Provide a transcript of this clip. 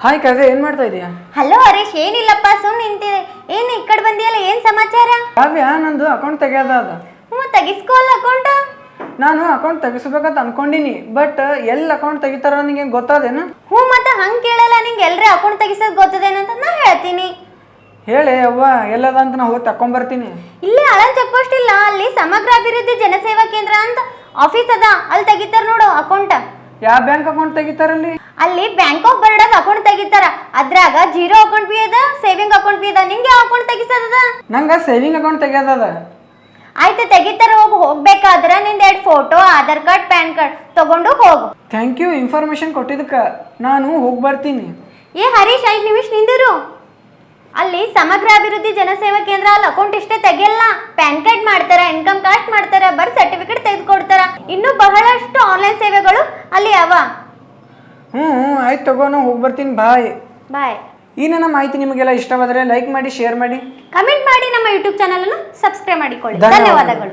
Hi ಕಾವ್ಯ ಏನ್ ಮಾಡ್ತಾ ಇದೀಯಾ? ಹಲೋ ಹರೀಶ್ ಏನಿಲ್ಲಪ್ಪ ಸುಮ್ಮನೆ ನಿಂತಿದೆ ಏನು ಈ ಕಡೆ ಬಂದಿಯಲ್ಲ ಏನು ಸಮಾಚಾರ? ಕಾವ್ಯ ನಂದು ಅಕೌಂಟ್ ತೆಗೆಯೋದ ಅದ. ಹ್ಞೂ ತೆಗಿಸ್ಕೋಲ್ಲ ಅಕೌಂಟ್ ನಾನು ಅಕೌಂಟ್ ತೆಗಿಸ್ಬೇಕಂತ ಅನ್ಕೊಂಡಿನಿ ಬಟ್ ಎಲ್ಲಿ ಅಕೌಂಟ್ ತೆಗಿತಾರ ನಿಂಗೆ ಗೊತ್ತಾದೇನು? ಹ್ಞೂ ಮತ್ತೆ ಹಂಗೆ ಕೇಳಲ್ಲ ನಿಂಗೆ ಎಲ್ಲರೇ ಅಕೌಂಟ್ ತೆಗಿಸೋದು ಗೊತ್ತದೇನಂತ ನಾ ಹೇಳ್ತೀನಿ. ಹೇಳಿ ಅವ್ವ ಎಲ್ಲದ ಅಂತ ನಾ ಹೋಗಿ ತಕೊಂಬರ್ತೀನಿ ಇಲ್ಲಿ ಅಳನ್ ಚೆಕ್ ಪೋಸ್ಟ್ ಇಲ್ಲ ಅಲ್ಲಿ ಸಮಗ್ರ ಅಭಿವೃದ್ಧಿ ಜನಸೇವಾ ಕೇಂದ್ರ ಅಂತ ಆಫೀಸ್ ಅದ. ಅಲ್ಲಿ ತೆಗಿತಾರ ನೋಡು ಅಕೌಂಟ್ ಯಾವ ಬ್ಯಾಂಕ್ ಅಕೌಂಟ್ ತೆಗಿತಾರಲ್ಲಿ ಅಲ್ಲಿ? ಬ್ಯಾಂಕ್ ಆಫ್ ಬರೋಡಾಗ ಅಕೌಂಟ್ ಅದ್ರಾಗ ಜೀರೋ ಅಕೌಂಟ್ ಬಿ ಅದ ಸೇವಿಂಗ್ ಅಕೌಂಟ್ ಬಿ ಅದ. ನಿಂಗೆ ಯಾವ ಅಕೌಂಟ್ ತೆಗಿಸದದ ನಂಗೆ ಸೇವಿಂಗ್ ಅಕೌಂಟ್ ತೆಗಿಯೋದದ ಆಯ್ತು ತೆಗಿತಾರ ಹೋಗಿ. ಹೋಗ್ಬೇಕಾದ್ರ ನಿಂದ ಎರಡು photo Aadhaar card PAN card ತಗೊಂಡು ಹೋಗು. ಥ್ಯಾಂಕ್ ಯು ಇನ್ಫಾರ್ಮೇಶನ್ ಕೊಟ್ಟಿದ್ದಕ್ಕೆ. ನಾನು ಹೋಗಿ ಬರ್ತೀನಿ. ಏ ಹರೀಶ್ ಐದು ನಿಮಿಷ ನಿಂದಿರು. ಅಲ್ಲಿ ಸಮಗ್ರ ಅಭಿವೃದ್ಧಿ ಜನಸೇವಾ ಕೇಂದ್ರ ಅಲ್ಲಿ ಅಕೌಂಟ್ ಇಷ್ಟೇ ತೆಗಿಯಲ್ಲ. ಪ್ಯಾನ್ ಕಾರ್ಡ್ ಮಾಡ್ತಾರ ಇನ್ಕಮ್ ಕಾರ್ಡ್ ಮಾಡ್ತಾರ ಬರ್ ಸರ್ಟಿಫಿಕೇಟ್ ತೆಗೆದುಕೊಡ್ತಾರ. ಇನ್ನೂ ಬಹಳಷ್ಟು ಆನ್ಲೈನ್ ಸೇವೆಗಳು ಅಲ್ಲಿ ಅವ. ಹ್ಞೂ ಹ್ಞೂ ಆಯ್ತು ತಗೋ ನಾ ಹೋಗಿ ಬರ್ತೀನಿ ಬಾಯ್ ಬಾಯ್ ಈ ನನ್ನ ಮಾಹಿತಿ ನಿಮಗೆಲ್ಲ ಇಷ್ಟವಾದರೆ ಲೈಕ್ ಮಾಡಿ ಶೇರ್ ಮಾಡಿ. ಕಮೆಂಟ್ ಮಾಡಿ ನಮ್ಮ ಯೂಟ್ಯೂಬ್ ಚಾನಲ್ ಅನ್ನು ಸಬ್ಸ್ಕ್ರೈಬ್ ಮಾಡಿಕೊಳ್ಳಿ. ಧನ್ಯವಾದಗಳು.